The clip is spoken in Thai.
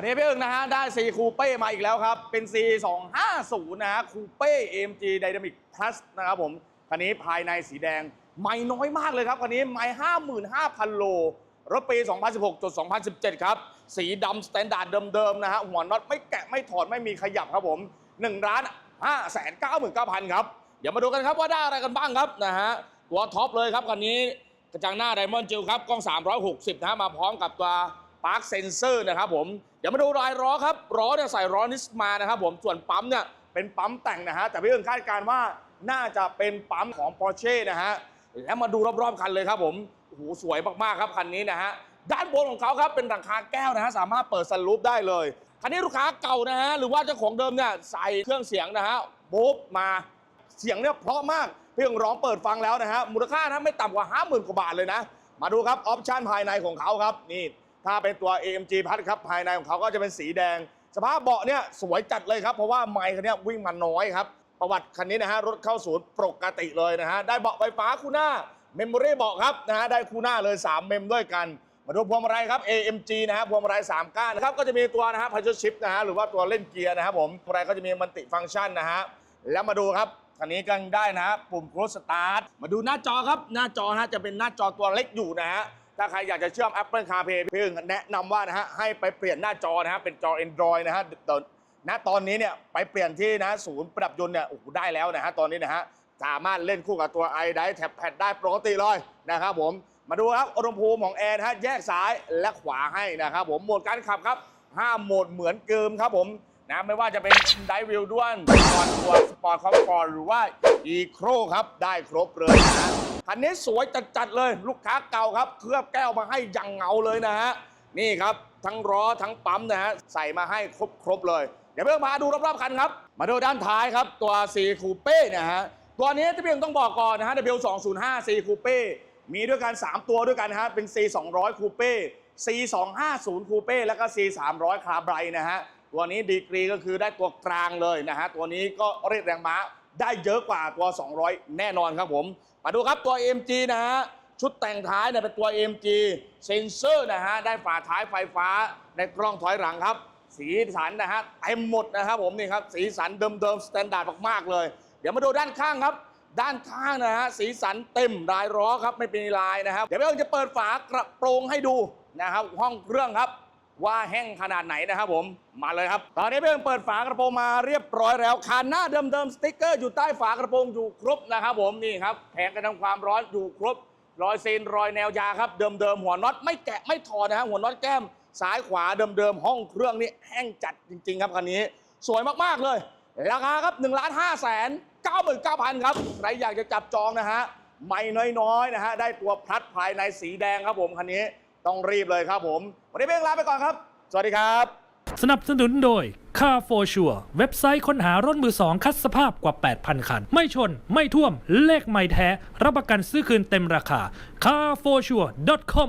วันนี้พี่เอิงนะฮะได้ C คูเป้มาอีกแล้วครับ เป็น C 250นะฮะคูเป้ AMG Dynamic Plus นะครับผมคันนี้ภายในสีแดง ไม่น้อยมากเลยครับคันนี้ไม่55,000 โล รถปี 2016จด2017 ครับ สีดำสแตนดาร์ดเดิมๆนะฮะหัวน็อตไม่แกะไม่ถอดไม่มีขยับครับผม1ล้าน5 9 9 0 0 0 ครับ เดี๋ยวมาดูกันครับว่าได้อะไรกันบ้างครับนะฮะตัวท็อปเลยครับคันนี้กระจังหน้าไดมอนด์จิลครับกล้อง 360 นะฮะมาพร้อมกับตัวปาร์คเซนเซอร์นะครับผม เดี๋ยวมาดูรายล้อครับล้อเนี่ยใส่ล้อนิสมานะครับผมส่วนปั๊มเนี่ยเป็นปั๊มแต่งนะฮะแต่พี่เอิงคาดการณ์ว่าน่าจะเป็นปั๊มของ Porsche นะฮะแล้วมาดูรอบๆคันเลยครับผมโอ้โหสวยมากๆครับคันนี้นะฮะด้านบนของเขาครับเป็นหลังคาแก้วนะฮะสามารถเปิดสลูปได้เลยคันนี้ลูกค้าเก่านะฮะหรือว่าเจ้าของเดิมเนี่ยใส่เครื่องเสียงนะฮะปุ๊บมาเสียงเนี่ยเพราะมากเพียงร้องเปิดฟังแล้วนะฮะมูลค่านะไม่ต่ำกว่า 50,000กว่าบาทเลยนะ มาดูครับออปชั่นภายในของเขาครับนี่ ถ้าเป็นตัว AMG พัดครับภายในของเขาก็จะเป็นสีแดง สภาพเบาะเนี่ยสวยจัดเลยครับเพราะว่าไมค์คันนี้วิ่งมาน้อยครับประวัติคันนี้นะฮะรถเข้าศูนย์ปกติเลยนะฮะได้เบาะไฟฟ้าคู่หน้าเมมโมรี่เบาะครับนะฮะได้คู่หน้าเลย 3 เมมด้วยกัน มาดูพวงมาลัยครับ AMG นะฮะพวงมาลัย3ก้านนะครับก็จะมีตัวนะฮะพัชชิปนะฮะหรือว่าตัวเล่นเกียร์นะครับผมพวงมาลัยก็จะมีมันติฟังก์ชันนะฮะแล้วมาดูครับคันนี้ก็ยังได้นะฮะปุ่มโครสตาร์ทมาดูหน้าจอครับหน้าจอนะฮะจะเป็นหน้าจอตัวเล็กอยู่นะฮะ ถ้าใครอยากจะเชื่อม Apple CarPlay พี่อึ่งแนะนำว่านะฮะให้ไปเปลี่ยนหน้าจอนะฮะเป็นจอ Android นะฮะตอนณตอนนี้เนี่ยไปเปลี่ยนที่นะศูนย์ปรับยนต์เนี่ยโอ้โหได้แล้วนะฮะตอนนี้นะฮะสามารถเล่นคู่กับตัว i d i แท็บแพดได้ปกติเลยนะครับผมมาดูครับอุณหภูมิของแอร์นะฮะแยกซ้ายและขวาให้นะครับผมโหมดการขับครับห้าโหมดเหมือนเกิมครับผม นะไม่ว่าจะเป็นไดวิวด้วนสปอร์ตตัวสปอร์ตคอมฟอร์ตหรือว่าอีโครครับได้ครบเลยนะคันนี้สวยจัดๆเลยลูกค้าเก่าครับเคลือบแก้วมาให้อยังเงาเลยนะฮะนี่ครับทั้งล้อทั้งปั๊มนะฮะใส่มาให้ครบๆเลยเดี๋ยวเพื่อนมาดูรอบๆคันครับ มาดูด้านท้ายครับตัว C คูเป้นะฮะตัวนี้ที่เพียงต้องบอกก่อนนะฮะ W205 C คูเป้มีด้วยกัน 3 ตัวด้วยกันฮะเป็น C 200คูเป้ C 250คูเป้แล้วก็ C 300คาร์ไบรนะฮะ ตัวนี้ดีกรีก็คือได้ตัวกลางเลยนะฮะ ตัวนี้ก็เรียกแรงม้าได้เยอะกว่าตัว 200 แน่นอนครับผม มาดูครับตัว MG นะฮะ ชุดแต่งท้ายเนี่ยเป็นตัว MG เซนเซอร์นะฮะ ได้ฝาท้ายไฟฟ้าในกล้องถอยหลังครับ สีสันนะฮะเต็มหมดนะครับผมนี่ครับ สีสันเดิมๆสแตนดาร์ดมากๆเลย เดี๋ยวมาดูด้านข้างครับด้านข้างนะฮะสีสันเต็มรายล้อครับไม่เป็นลายนะครับ เดี๋ยวพี่เอิงจะเปิดฝากระโปรงให้ดูนะครับห้องเครื่องครับ ว่าแห้งขนาดไหนนะครับผมมาเลยครับ ตอนนี้เพี่อิงเปิดฝากระโปรงมาเรียบร้อยแล้วคันหน้าเดิมๆสติ๊กเกอร์อยู่ใต้ฝากระโปรงอยู่ครบนะครับผมนี่ครับแผงกันทำความร้อนอยู่ครบรอยเซนรอยแนวยาครับเดิมๆหัวน็อตไม่แกะไม่ถอดนะฮะหัวน็อตแก้มซ้ายขวาเดิมๆห้องเครื่องนี่แห้งจัดจริง ๆ ครับคันนี้ สวยมากๆเลย ราคาครับ1นึ่งล้านห้าแสนเก้าหมื่นเก้าพันครับใครอยากจะจับจองนะฮะไม่น้อยๆนะฮะได้ตัวพลัดภายในสีแดงครับผมคันนี้ ต้องรีบเลยครับผม วันนี้เพียงลาไปก่อนครับ สวัสดีครับ สนับสนุนโดย Car for Sure เว็บไซต์ค้นหารถมือสองคัดสภาพกว่า 8,000 คัน ไม่ชน ไม่ท่วม เลขไม่แท้ รับประกันซื้อคืนเต็มราคา carforsure.com